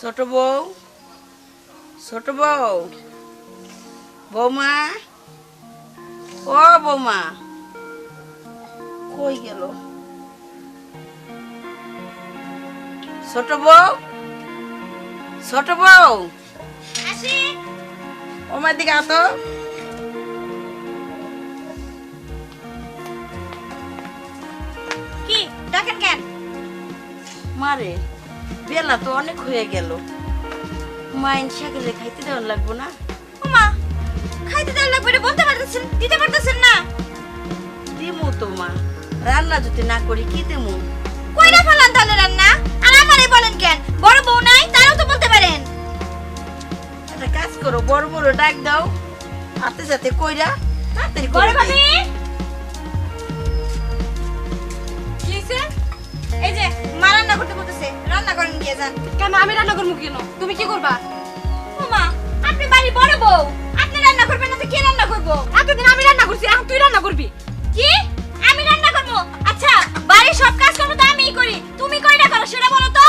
ছোট বউ ছোট বউ বৌমা ও বৌমা কই গেল? ছোট বউ ছোট বউ ওমার দিকে আতো। কি ডাকেন কেন? মারে বেলা তো অনেক হয়ে গেল। মাইন শাকেলে খাইতে দেওয়ার লাগবো না। ওমা খাইতে দেওয়ার লাগবে এটা বলতে পারতেছেন দিতে পারতেছেন না। দিমু তো মা রান্না যদি না করি কি দিমু? কইরা ফেলান তাহলে রান্না। আর আমারে বলেন কেন বড় বউ নাই তারও তো বলতে পারেন। একটা কাজ করো বড় বড় ডাক দাও হাতে সাথে কইরা তাড়াতাড়ি বড় ভাবি! কি এই যে রান্না করেন গিয়ে যান। কেন? আমি রান্না করব কেন তুমি কি করবা? আপনি বাড়ি বড় বউ। আপনি রান্না করবেন না তো কে রান্না করব? এতদিন আমি রান্না করছি এখন তুই রান্না করবি? কি? আমি রান্না করব? আচ্ছা বাড়ির সব কাজ করব তো আমিই করি। তুমি কয়টা করো সেটা বলো তো।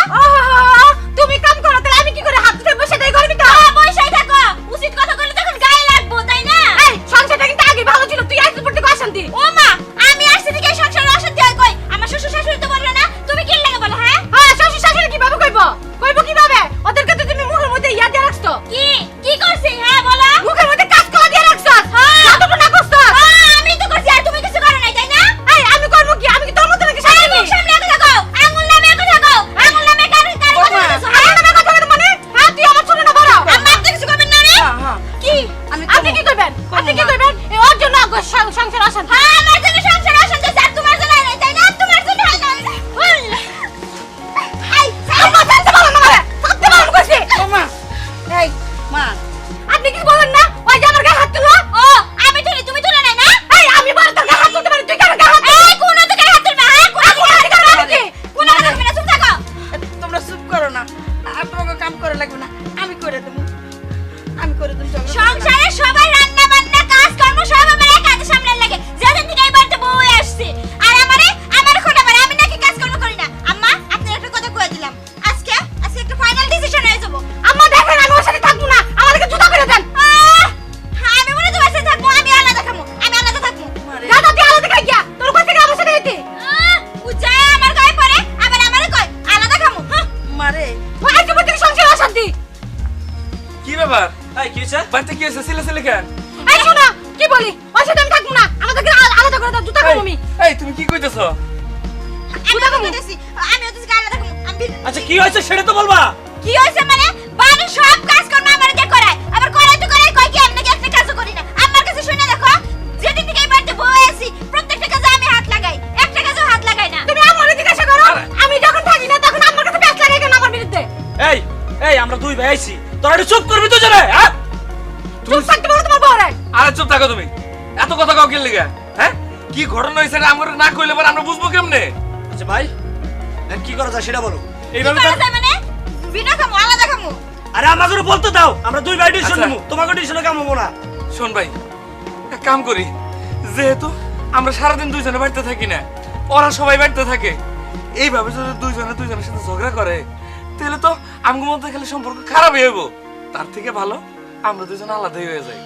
তুমি কাম করো তাহলে আমি কি করে হাত ধরে বসে তাই করবি তো বইসাই থাকো। উচিত কথা তখন গায়ে লাগবো তাই না? সংসারটা কিন্তু আগে ভালো ছিল তুই পড়তে অশান্তি। ও আপনি কি বলেন না। ওই যে আমার গায়ে হাত তুলো। হয়েছে বাড়িতে কি হয়েছে? ছেলে ছেলে কেন এই শোনো কি বলি? ওর সাথে আমি থাকব না। আমাদেরকে আল- আলাদা করে দাও জুতা খাব আমি। এই তুমি কি কইতেছো? আমি তো কইতেছি আমি হচ্ছে আলাদা খাব আমি ভিতরে- আচ্ছা কি হয়েছে সেটা তো বলবা। কি হয়েছে মানে? বাড়ির সব কাজ কর্ম আমার দিয়ে করায়? আবার করাই তো করাই কয় কি আমি নাকি একটা কাজও করি না? আমার কাছে শুনে দেখো যেদিন থেকে এই বাড়িতে বউ আছি প্রত্যেকটা কাজে আমি হাত লাগাই। একটা কাজও হাত লাগাই না। তুমি আমারে জিজ্ঞাসা করো? আমি যখন থাকি না তখন আমার কাছে ব্যাস লাগে কেন আমার বিরুদ্ধে? এই এই আমরা দুই ভাই আইছি। তোরা একটু চুপ করবি তো জানে হ্যাঁ? চুপ থাকতে বলো তোমার বউরে। আরে চুপ থাকো তুমি। এত কথা কাউ কিনলে হ্যাঁ? কি ঘটনা হয়েছে না আমরা না কইলে পরে আমরা বুঝব কেমনে? আচ্ছা ভাই এখন কি করা যায় সেটা বলো। এইভাবে তো- মানে? বিনা আলাদা আরে আমাদের বলতে দাও আমরা দুই ভাই ডিসিশন আচ্ছা। নেব তোমাকে ডিসিশনে কেমন হব না। শোন ভাই এক কাম করি যেহেতু আমরা সারাদিন দুইজনে বাড়িতে থাকি না ওরা সবাই বাড়িতে থাকে। এইভাবে যদি দুইজনে দুইজনের সাথে ঝগড়া করে তাহলে তো আমগো মধ্যে খালি সম্পর্ক খারাপ হয়ে যাব তার থেকে ভালো আমরা দুজন আলাদাই হয়ে যাই।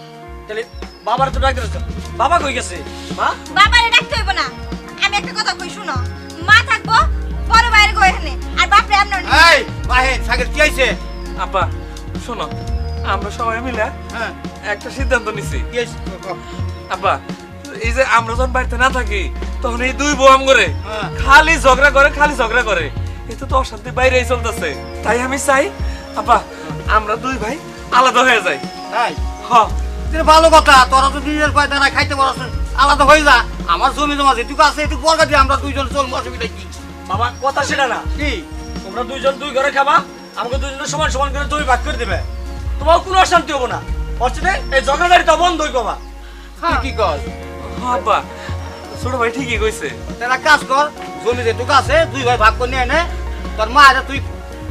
তাহলে বাবার তো ডাক দিচ্ছ বাবা কই গেছে? মা? বাবারে ডাকতে হইব না। আমি একটা কথা কই শুনো। মা থাকব বড় বাইরে গো এখানে আর বাপরে আপনার এই মাহিন সাগর কি হয়েছে আপা শোনো আমরা সবাই মিলে হ্যাঁ। একটা সিদ্ধান্ত নিছি। আপা এই যে আমরা যখন বাড়িতে না থাকি তখন এই দুই বউ করে হ্যাঁ। খালি ঝগড়া করে খালি ঝগড়া করে। এতে তো অশান্তি বাইরেই চলতেছে। তাই আমি চাই আপা আমরা দুই ভাই আলাদা হয়ে যাই তাই হ। এটা ভালো কথা তোরা তো নিজের পয়সা না খাইতে পারছ আলাদা হয়ে যা। আমার জমি জমা যেটুকু আছে এটুকু বর্গা দিয়ে আমরা দুইজন চলবো অসুবিধা কি? বাবা কথা সেটা না। কি? তোমরা দুইজন দুই ঘরে খাবা আমাকে দুইজনের সমান সমান করে জমি ভাগ করে দেবে। তোমার কোনো অশান্তি হব না। অর্চনে এই তো বন্ধ হই বাবা। কি কর হ, আপা ছোট ভাই ঠিকই কইছে। তারা কাজ কর জমি যেটুকু আছে দুই ভাই ভাগ করে নিয়ে নে। তোর মা তুই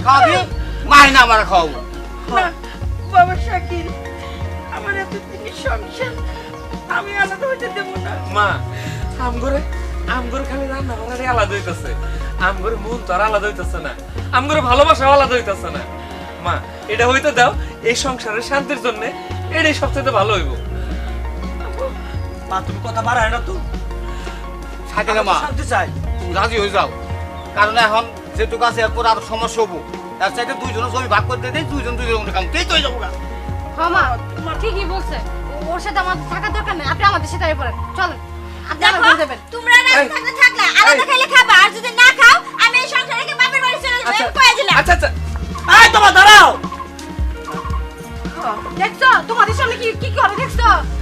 খাওয়াবি মাহিনা আমার খাওয়াবো। না বাবা শাকিল। আমার এত সংসার আমি আলাদা হইতে দেবো না। মা আমগরে আমগরে খালি রান্না বান্নারই আলাদা হইতাছে। আমগরে মন তো আর আলাদা হইতাছে না। আমগরে ভালোবাসা আলাদা হইতাছে না। মা এটা হইতে দাও এই সংসারের শান্তির জন্য এটাই সবচেয়ে ভালো হইব। মা তুমি কথা বাড়ায় না তো। সাইকেলে আমি মা। শান্তি চাই। তুমি রাজি হয়ে যাও। কারণ এখন যেটুকু আছে এরপর আর সমস্যা হব। তার চাইতে দুইজনের জমি ভাগ করে দেয় দুইজন দুইজন কাম তেই তো হয়ে যাব গা। মামা ঠিকই বলছে। ওর সাথে আমার থাকার দরকার নেই আপনি আমাদের সাথে পড়েন। চলেন আপনি আমার যাবেন। তোমরা না থাকলে আলাদা খাইলে খাবা আর যদি না খাও আমি এই সংসার রেখে বাপের বাড়ি চলে যাব আচ্ছা। আমি কয়ে দিলাম। আচ্ছা আচ্ছা। তোমার দাঁড়াও। দেখছ? তোমাদের সামনে কি কি করে দেখছ?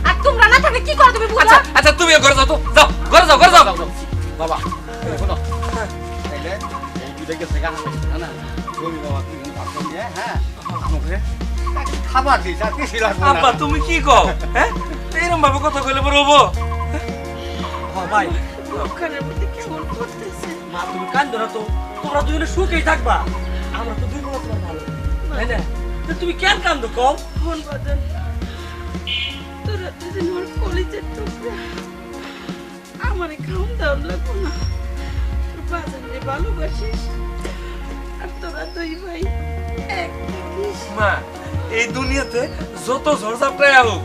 আর তোমরা না থাকলে কি করে তুমি বুঝো? আচ্ছা আচ্ছা তুমি ঘরে যাও তো। যাও ঘরে যাও ঘরে যাও। বাবা। এই শোনো। তাইলে এই দুইটা গেছে গা না না। নিয়ে হ্যাঁ খাবার দিস আর কিছু লাগবে আব্বা তুমি কি কও? হ্যাঁ? এরকম ভাবে কথা কইলে বড় হব। হ্যাঁ ভাই। মুখখানের মধ্যে কেমন করতেছে? মা তুমি কান্দো না তো। তোমরা দুজনে সুখেই থাকবা। আমরা তো দুই মনে তোমার ভালো। তাই না? তো তুমি কেন কান্দো কম ফোন বাদন তোরা দুজন আমার কলিজের টুকরা। আমারে খাওন দাওন লাগবো না। তোর বাজারে ভালোবাসিস? আর দুই ভাই এক মা এই দুনিয়াতে যত ঝড় ঝাপটাই হোক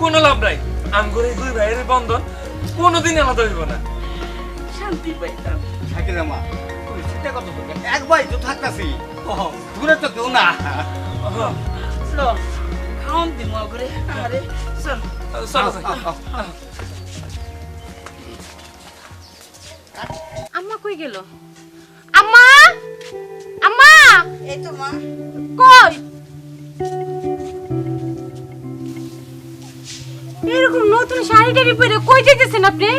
কোনো লাভ নাই। আমগরে এই দুই ভাইয়ের বন্ধন কোনোদিন আলাদা হইব না। শান্তি পাইতাম। সাইকেলে মা। তুমি চিন্তা করছ এক ভাই তো থাকতাছি। দূরে তো কেউ না। চল খাওন দিব করে আরে চল। চলো। আম্মা কই গেল? আম্মা! এই তো মা। কই? এরকম নতুন শাড়ি টাড়ি পরে কই যেতেছেন আপনি?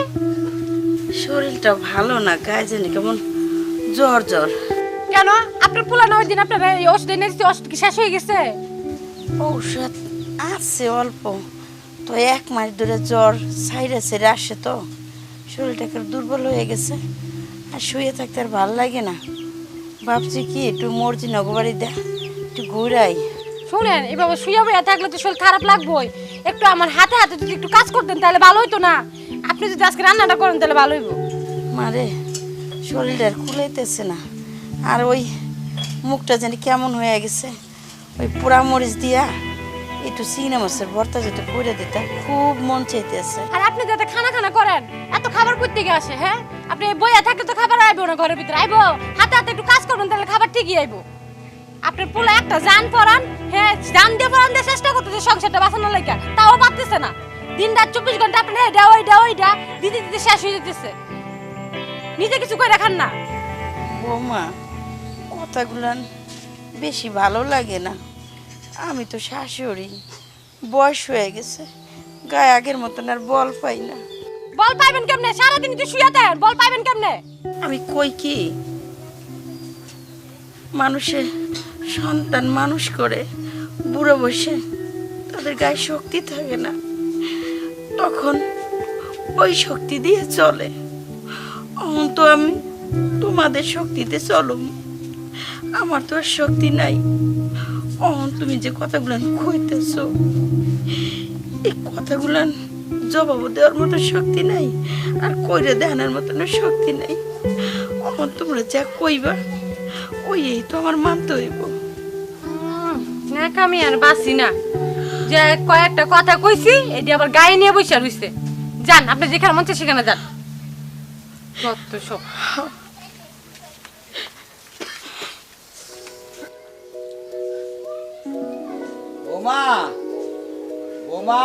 শরীরটা ভালো না গায়ে জানি কেমন জ্বর জ্বর। কেন? আপনার দিন আপনার এই ওষুধ এনে ওষুধ কি শেষ হয়ে গেছে? ঔষধ আছে অল্প তো এক মাস ধরে জ্বর সাইডে সাইডে আসে তো। শরীরটা একটু দুর্বল হয়ে গেছে আর শুয়ে থাকতে আর ভালো লাগে না। ভাবছি কি একটু মর্জি নগবাড়ি দা একটু ঘুরাই। শুনেন এভাবে শুয়ে বইয়া থাকলে তো শরীর খারাপ লাগবই। একটু আমার হাতে হাতে যদি একটু কাজ করতেন তাহলে ভালো হইতো না। আপনি যদি আজকে রান্নাটা করেন তাহলে ভালো হইব। মারে শরীরটা আর কুলাইতেছে না। আর ওই মুখটা যেন কেমন হয়ে গেছে। ওই পোড়া মরিচ দিয়া একটু মাছের ভর্তা যেটা করে দিতাম খুব মন চাইতেছে। আর আপনি যাতে খানা খানা করেন এত খাবার কই থেকে আসে হ্যাঁ? আপনি বইয়া থাকলে তো খাবার আইবো না ঘরের ভিতরে আইবো? হাতে হাতে একটু কাজ করবেন তাহলে খাবার ঠিকই আইবো। আপনার পোলা একটা জান পরান হ্যাঁ জান দিয়ে পরান দিয়ে চেষ্টা করতেছে সংসারটা বাঁচানোর লাগে তাও পারতেছে না। দিন রাত চব্বিশ ঘণ্টা আপনি এটা ওইটা ওইটা দিতে দিতে শেষ হয়ে যেতেছে। নিজে কিছু করে রাখান না। বৌমা কথাগুলান বেশি ভালো লাগে না। আমি তো শাশুড়ি। বয়স হয়ে গেছে। গায়ে আগের মতন আর বল পাই না। বল পাইবেন কেমনে? সারাদিন তো শুয়ে দেন? বল পাইবেন কেমনে? আমি কই কি? মানুষে সন্তান মানুষ করে বুড়ো বসে তাদের গায়ে শক্তি থাকে না। তখন ওই শক্তি দিয়ে চলে। তো আমি তোমাদের শক্তিতে চলুম। আমার তো আর শক্তি নাই। অহন তুমি যে কথাগুলো কইতেছ, এই কথাগুলো জবাব দেওয়ার মতো শক্তি নাই, আর কইরে দেখানোর মতন শক্তি নাই। অহন তোমরা যা কইবা ওই এই তো আমার মানতে হইব। আমি আর বাসি না। যে কয়েকটা কথা কইছি, এটি আবার গায়ে নিয়ে বসে রইছে। যান, আপনি যেখানে মন চায় সেখানে যান। যত সব। বোমা বোমা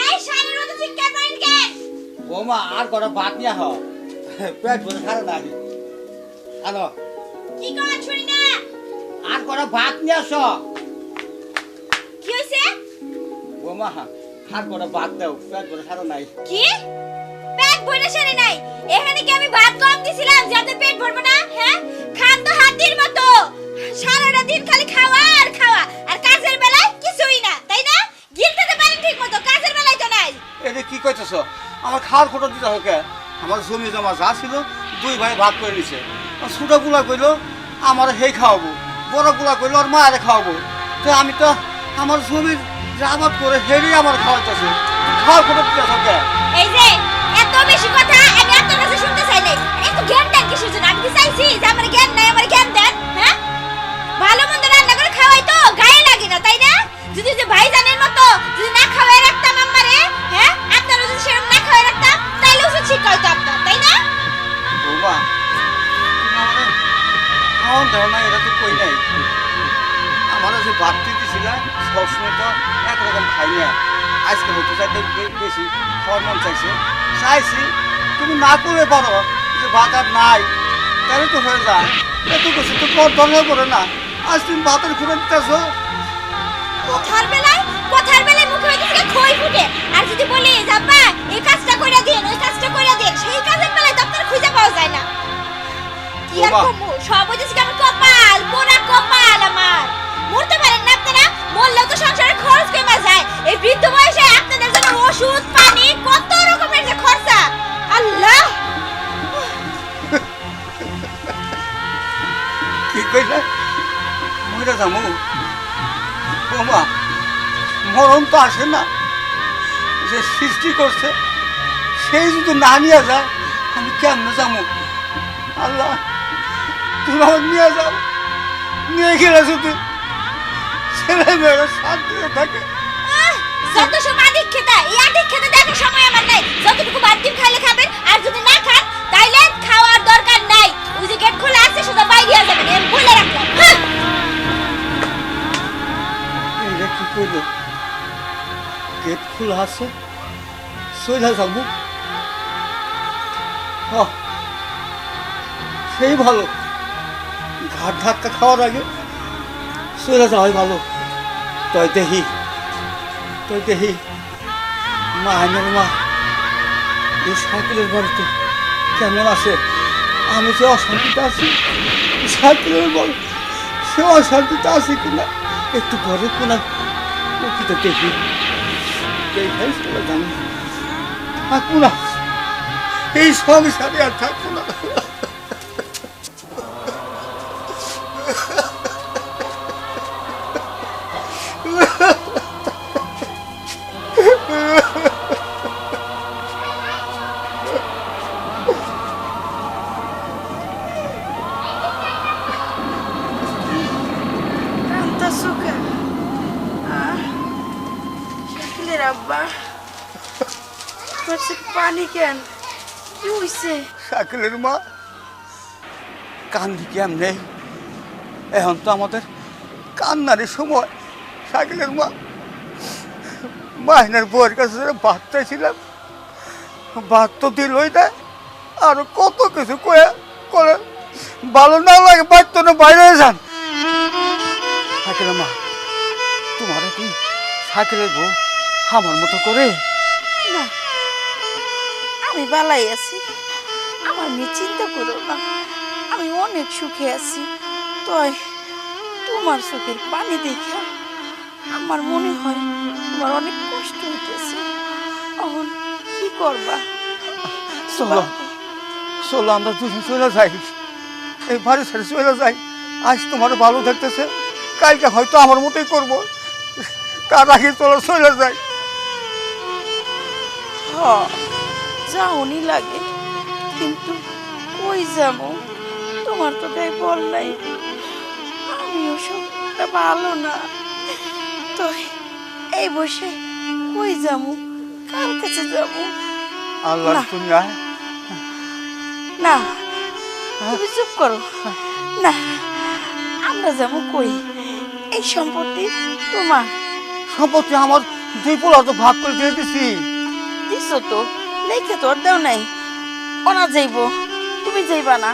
এই শালের মতো চিৎকার করেন কেন বোমা আর কটা ভাত নিয়ে হ পেট ভরে খারে না আনো কি করেন শুনি না আর কটা ভাত নিয়ে আস কি হইছে? বোমা আর কটা ভাত দাও পেট ভরে খারে নাই। কি? পেট ভরে সারে নাই? এখানে কি আমি ভাত কম দিছিলাম যাতে পেট ভরবো না হ্যাঁ? তো হাতির মতো। সারাটা দিন খালি খাওয়া আর খাওয়া। আর কি কইতেছ? আমার খাওয়ার খোটা দিতে হকে আমার জমি জমা যা ছিল, দুই ভাই ভাগ করে নিছে। ছোটো গুলা কইলো, আমার হে খাওয়াবো। বড়গুলা কইল, আর মায়ের খাওয়াবো। তো আমি তো আমার জমির যে আবাদ করে হেরি আমার খাওয়াইতেছে। খাওয়ার খোটা দিতে হকে এই যে, এত বেশি কথা আমি আপনার কাছে শুনতে চাই জ্ঞান দেন আমি কি চাইছি যে আমার জ্ঞান নাই, আমার জ্ঞান দেন হ্যাঁ? ভালো মন্দ রান্না করে খাওয়াই তো, গায়ে লাগে না, তাই না? যদি যে ভাই জানের মতো যদি না খাওয়াই রাখতো করে রাখতাম তাইলে ওষুধ শিক্ষা হইতো আপনার তাই না? আমার ধারণা এটা তো কই নাই। আমার যে বাড়তি দিছিল সবসময় তো একরকম খাই না। আজকে হয়তো চাইতে বেশি খাওয়ার মন চাইছে। চাইছি তুমি না করলে পারো যে বাজার নাই তাহলে তো হয়ে যায়। এত কিছু তো কর দরকার করে না আজ তুমি ভাতের খুঁড়ে দিতেছ। কথার বেলায়? কথার বেলায় হইতেছে খই ফুটে। আর যদি বলি যাব্বা এই কাজটা কইরা দিন ওই কাজটা কইরা দিন সেই কাজের বেলায় দপ্তর খুঁজে পাওয়া যায় না। কি আর কমু সব হইতেছে কি আমার কপাল পোড়া কপাল আমার। মরতে পারেন না আপনারা মরলেও তো সংসারে খরচ কমে যায়। এই বৃদ্ধ বয়সে আপনাদের জন্য ওষুধ পানি কত রকমের যে খরচা। আল্লাহ! কি কইলে? মহিলা যাব বোমা। মরণ তো আসে না। যে সৃষ্টি করছে সেই যদি না নিয়ে যায় আমি কেমনে যাব? আল্লাহ তুমি আমার নিয়ে যাও। নিয়ে গেলে যদি ছেলে মেয়েরা থাকে। আহ, যত সব আদিক খেতা এই আদিক খেতে দেখার সময় আমার নাই। যতটুকু ভাত ডিম খাইলে খাবেন আর যদি না খান তাইলে খাওয়ার দরকার নাই। ওই যে গেট খোলা আছে শুধু বাইরে যাবেন আমি বলে রাখলাম। এইটা কি করল গেট খোলা আছে সইলা যাব সেই ভালো। ঘাট ধাক্কা খাওয়ার আগে সইলা যাওয়াই ভালো। তই দেহি। তই দেহি। মা আইনের মা। এই সাইকেলের বাড়িতে কেমন আছে? আমি যে অশান্তিতে আছি সাইকেলের বল সে অশান্তিতে আছে কিনা একটু ঘরে কোনা ওকে দেখি দেখে। চলে জানি থাকব না এই সংসারে আর কেন? কি হইছে? মা। কান্দি কেমনে? এখন তো আমাদের কান্নারই সময়। সাইকেলের মা। মাহিনার বউয়ের কাছে ভাত চাইছিলাম ভাত তো দিলই দেয় আর কত কিছু কয়ে করে ভালো না লাগে বাচ্চা না বাইরে যান। সাইকেলের মা তোমার কি সাইকেলের বউ আমার মতো করে? না। আমি বালাই আছি। আমার নিয়ে চিন্তা করো না। আমি অনেক সুখে আছি। তয় তোমার চোখের পানি দেখা আমার মনে হয় তোমার অনেক কষ্ট হইতেছে। এখন কি করবা? চলো চলো আমরা দুজন চলে যাই। এই বাড়ি ছেড়ে চলে যাই। আজ তোমার ভালো থাকতেছে কালকে হয়তো আমার মতোই করব। তার আগে চলো চলে যাই। হ যাওনি লাগে। কিন্তু কই যাব? তোমার তো তাই বল নাই। আমিও সবটা ভালো না। তো এই বসে কই যাব? কার কাছে যাব? আল্লাহ না। তুমি না তুমি চুপ করো। না আমরা যাব কই? এই সম্পত্তি তোমার। সম্পত্তি আমার দুই পোলা তো ভাগ করে দিয়ে দিছি। দিছো তো? লেখে তো আর দেও নাই। ওরা যাইব তুমি যাইবা না।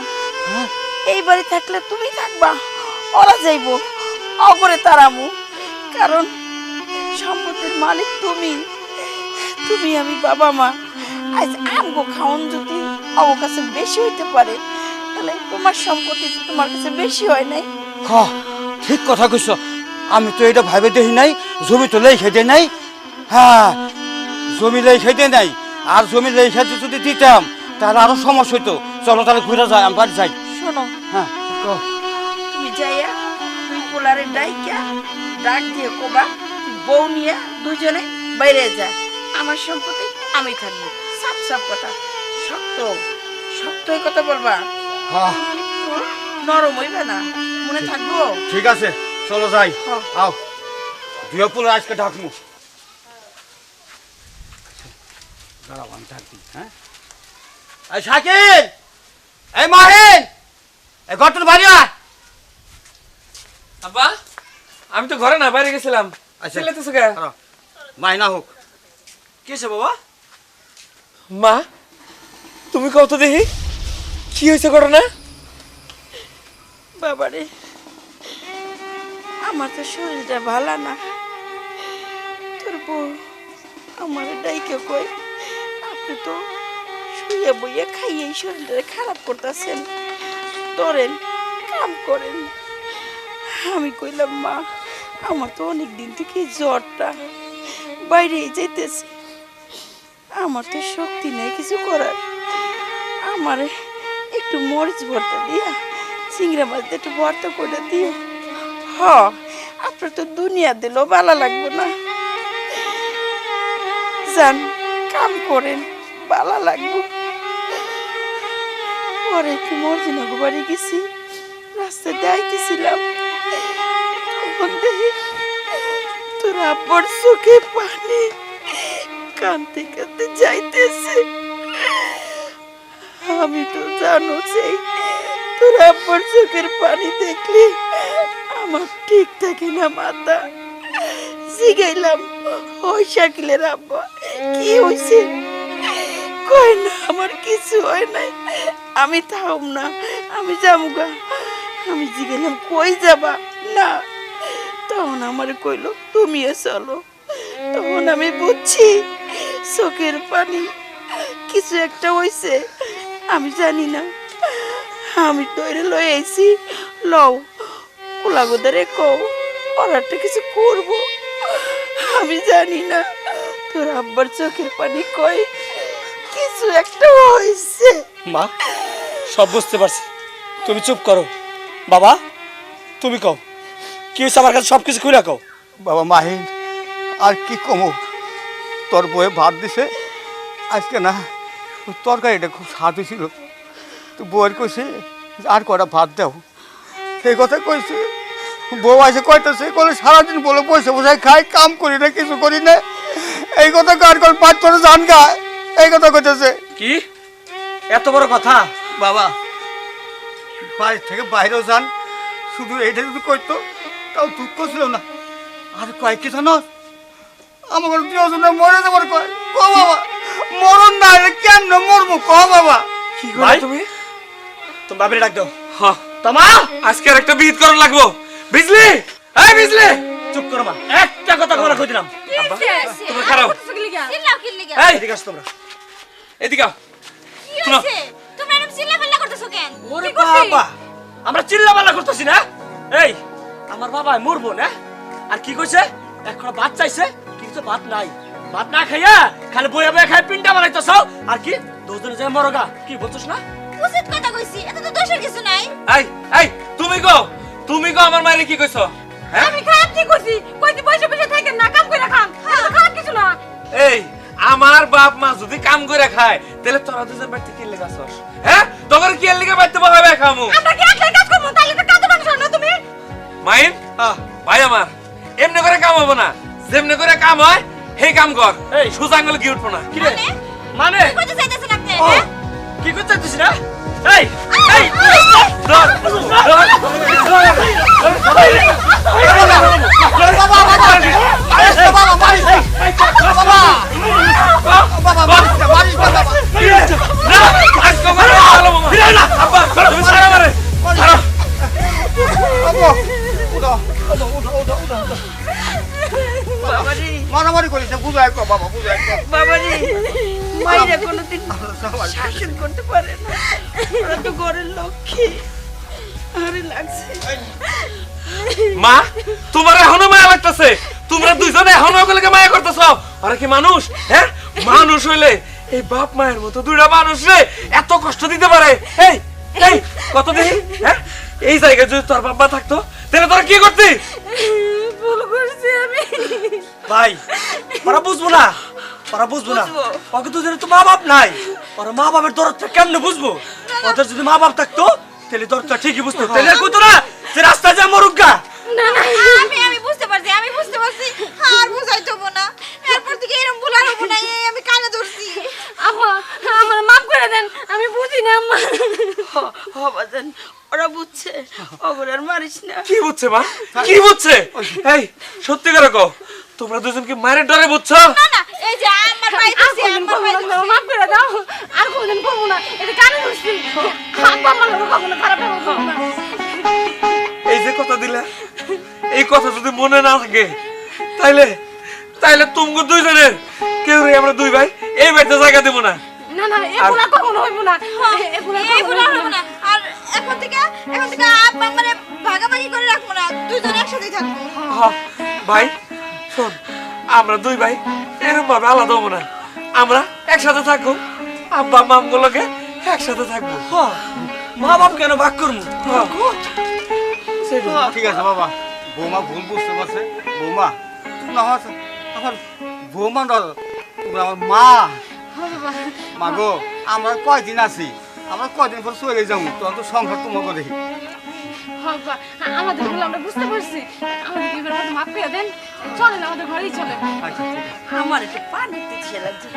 হ্যাঁ? এই বাড়ি থাকলে তুমি থাকবা ওরা যাইব অগরে তারামু। কারণ সম্পত্তির মালিক তুমি। তুমি আমি বাবা মা। আজ আমগো খাওন যদি অগো কাছে বেশি হইতে পারে তাহলে তোমার সম্পত্তি তোমার কাছে বেশি হয় নাই। হ ঠিক কথা কইছ। আমি তো এটা ভাবে দেখি নাই জমি তো লেই খেতে নাই। হ্যাঁ জমি লেই খেতে নাই। আর জমি লেই যদি দিতাম তাহলে আরও সমস্যা হইতো। চলো তাহলে ঘুরে যাই আমি বাড়ি যাই। শোনো হ্যাঁ। তুমি যাইয়া তুই পোলারে ডাইকা ডাক দিয়ে কোবা বউ নিয়ে দুজনে বাইরে যা। আমার সম্পত্তি আমি থাকব। সাপ সাপ কথা। শক্ত শক্ত হয়ে কথা বলবা। হ্যাঁ। নরম হইবে না মনে থাকব? ঠিক আছে চলো যাই। আও। দুই পুলো আজকে ডাকমু। দাঁড়াও আমি ডাকবি হ্যাঁ? এই শাকিল! এই মাহিন! এই ঘরটার বাড়ি আব্বা আমি তো ঘরে না বাইরে গেছিলাম। আচ্ছা। কে খারাপ। মাইনা হোক। কিসে বাবা? মা তুমি কত দেখি কি হয়েছে ঘটনা? বাবারে আমার তো শরীরটা ভালো না। তোর বউ আমার ডাইকে কই আপনি তো শুয়ে বইয়ে খাইয়ে শরীরটা খারাপ করতেছেন। ধরেন, কাম করেন। আমি কইলাম, মা, আমার তো অনেক দিন থেকে জ্বরটা বাইরেই যাইতেছে। আমার তো শক্তি নেই কিছু করার। আমারে একটু মরিচ ভর্তা দিয়া, চিংড়া মাছ দিয়ে একটু ভর্তা করে দিও হ, আপনার তো দুনিয়া দিলেও ভালো লাগবে না। যান, কাম করেন। ভালো লাগবো। পরে একটু মর্জিনাগো বাড়ি গেছি, রাস্তায় যাইতেছিলাম তখন দেখি তোর আব্বর চোখে পানি কানতে কানতে যাইতেছে। আমি তো জানো সেই তোর আব্বার চোখের পানি দেখলে আমার ঠিক থাকে না মাথা। জিগাইলাম, ওই শাকিলের আব্বা, কি হয়েছে কই না, আমার কিছু হয় নাই। আমি থাম না, আমি যামুগা আমি জিগাইলাম কই যাবা? না। তখন আমার কইলো, তুমিও চলো। তখন আমি বুঝছি, চোখের পানি কিছু একটা হইছে, আমি জানি না। আমি তৈরি লয়ে আইছি, লও কোলাগোদারে কও অর্ডারটা কিছু করব। আমি জানি না, তোর আব্বার চোখের পানি কিছু একটা মা সব বুঝতে পারছি। তুমি চুপ করো। বাবা তুমি কও কি হয়েছে আমার কাছে সব কিছু খুলে কও? বাবা মাহিন আর কি কমো? তোর বয়ে ভাত দিছে। আজকে না তরকারিটা খুব স্বাদ ছিল। তো বউয়ের কইছে যে আর কটা ভাত দাও। সেই কথা কইছে। বউ আছে কইতেছে কলে সারাদিন বলে বসে বসে খাই কাম করি না কিছু করি না। এই কথা কার কল পাঁচ করে জান গায় এই কথা কইতেছে। কি? এত বড় কথা? বাবা বাড়ি থেকে বাইরেও যান। শুধু এইটা যদি করতো তাও দুঃখ ছিল না। আর কয় কি জানো? আমার প্রিয়জনে মরে যাবার কয়। ক বাবা মরণ না কেমনে মরবো? ক বাবা। কি ভাই? তুমি? তো বাবিরে ডাক দাও। হ। তোমা আজকে আর একটা বিহিত করার লাগবো। বুঝলি এই বুঝলি চুপ করো মা। একটা কথা কথা কই দিলাম। আব্বা। তোমরা খারাপ। এই এদিকে আসো তোমরা। এদিকে। কি হইছে তোমরা এরকম চিল্লা করতেছো কেন? ওরে বাবা আমরা চিল্লা পাল্লা করতেছি না? এই আমার বাবা মরবো না? আর কি কইছে? এখন ভাত চাইছে কিন্তু ভাত নাই। ভাত না খাইয়া খালি বইয়া বইয়া খাই পিন্ডা বানাইতেছ। আর কি দুজনে যে মরগা কি বলছিস না? উচিত কথা কইছি এত তো দোষের কিছু নাই। এই এই তুমি গো তুমি গো আমার মায়ের কি কইছো? হ্যাঁ? আমি খারাপ কি করছি? কইতে পয়সা পয়সা থাকেন না কাম খান। খারাপ কিছু না। এই আমার বাপ মা যদি কাম করে খায় তাহলে তোরা দুজন বাড়িতে কি লেগে আসস হ্যাঁ? তোমার কি লেগে বাড়িতে বহাবে খামু? আমরা কি একলাই কাজ করব? তাহলে তো কাজ মানুষ না তুমি। মাইন? ভাই আমার এমনি করে কাম হবে না। যেমনি করে কাম হয় সেই কাম কর। এই। সুজা আঙ্গুল কি উঠবো না। কি রে মানে কি হ্যাঁ? কি করতে চাইছিস না এই এই ধর, ধর। না, আজকে মারো, ভালো মামা। আব্বা, তুমি ছাড়া মারে। ছাড়ো। বাবারে মারামারি করিস বুঝায় কো বাবা বুঝায় কো বাবারে মাইরা কোনোদিন শাসন করতে পারে না ওরা তো ঘরের লক্ষ্মী। আরে লাগছে। মা তোমার এখনও মায়া লাগতেছে। তোমরা দুইজনে এখনও ওগুলোকে মায়া করতেছ। ওরা কি মানুষ? হ্যাঁ? মানুষ হইলে এই বাপ মায়ের মতো দুইটা মানুষ রে এত কষ্ট দিতে পারে। এই এই কত দেখি? হ্যাঁ? এই জায়গায় যদি তোর বাবা থাকতো তাহলে তোরা কি করতি? ভুল করছি আমি। ভাই ওরা বুঝব না। ওরা বুঝব না। ওকে তো তো মা বাপ নাই। ওরা মা বাপের দরদটা কেমনে বুঝব? ওদের যদি মা বাপ থাকতো তাহলে দরদটা ঠিকই বুঝতো তাহলে কইতো না যে রাস্তা যা মরুক গা। আমি আমি বুঝতে পারছি আমি বুঝতে পারছি। আর বুঝাইতো না। এরপর থেকে এরকম ভুল আর হব না এই আমি কানে ধরছি। আম্মা আমার মাফ করে দেন আমি বুঝি না আম্মা। হ বাজান ওরা বুঝছে। মারিস না। কি বুঝছে মা? কি বুঝছে? এই সত্যি করে কও। তোমরা দুজন কি মায়ের ডরে বুঝছ? না না এই যে আমার তোমার মাফ করে দাও। আর কোনদিন করব না এটা কানে আব্বা আমার কখনো খারাপ করব না। এই যে কথা দিলা এই কথা যদি মনে না থাকে তাইলে তাইলে তুমি দুইজনের কেউ রে আমরা দুই ভাই এই বাড়িতে জায়গা দেবো না। না না এগুলা কখনো হইব না। এগুলা এইগুলো কখনো হবে না। আর এখন থেকে এখন থেকে আব্বা মানে ভাগাভাগি করে রাখব না। দুজন একসাথেই থাকব। ভাই শোন আমরা দুই ভাই এরকম ভাবে আলাদা হব না। আমরা একসাথে থাকব আব্বা মামগুলোকে একসাথে থাকব। মা বাপ কেন ভাগ করব? হ্যাঁ। ঠিক আছে বাবা। বৌমা ভুল বুঝতে পারছে। বৌমা তুমি আমার আমার বৌমা আমার মা। মা গো আমরা কয়দিন আছি? আমরা কয়দিন পর চলে যাব? তখন তো সংসার তোমাকে দেখি। আব্বা আমাদের ভুল আমরা বুঝতে পারছি। আমাদের এবার মতো মাফ করে দেন চলেন আমাদের ঘরেই চলেন। আচ্ছা আমার একটু পানি দিচ্ছে লাগছে।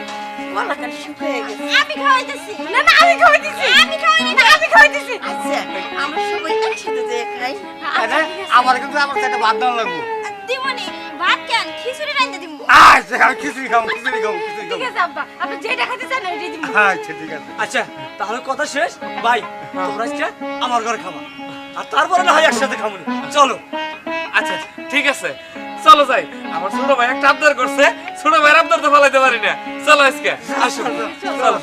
গলা কাটি শুকিয়ে গেছে। আমি খাওয়াইতেছি। না না আমি খাওয়াই আমি খাওয়াই না আমি খাওয়াই আচ্ছা আমরা সবাই একসাথে যে খাই আরে, আমার কিন্তু আমার সাথে ভাত দেওয়া লাগবো। দিমনি ভাত কেন? খিচুড়ি রান্না দিব আচ্ছা খিচুড়ি খাব খিচুড়ি খাব খিচুড়ি ঠিক আছে আব্বা। আপনি যেটা খেতে চান ওইটাই দিন আচ্ছা ঠিক আছে। আচ্ছা তাহলে কথা শেষ। তোমরা আজকে আমার ঘরে খাবা। আর তারপরে না হয় একসাথে খাব চলো। আচ্ছা ঠিক আছে। চলো যাই। আমার ছোট ভাই একটা আবদার করছে। ছোট ভাইয়ের আবদার তো ফলাইতে পারি না। চলো আজকে। আসো। চলো।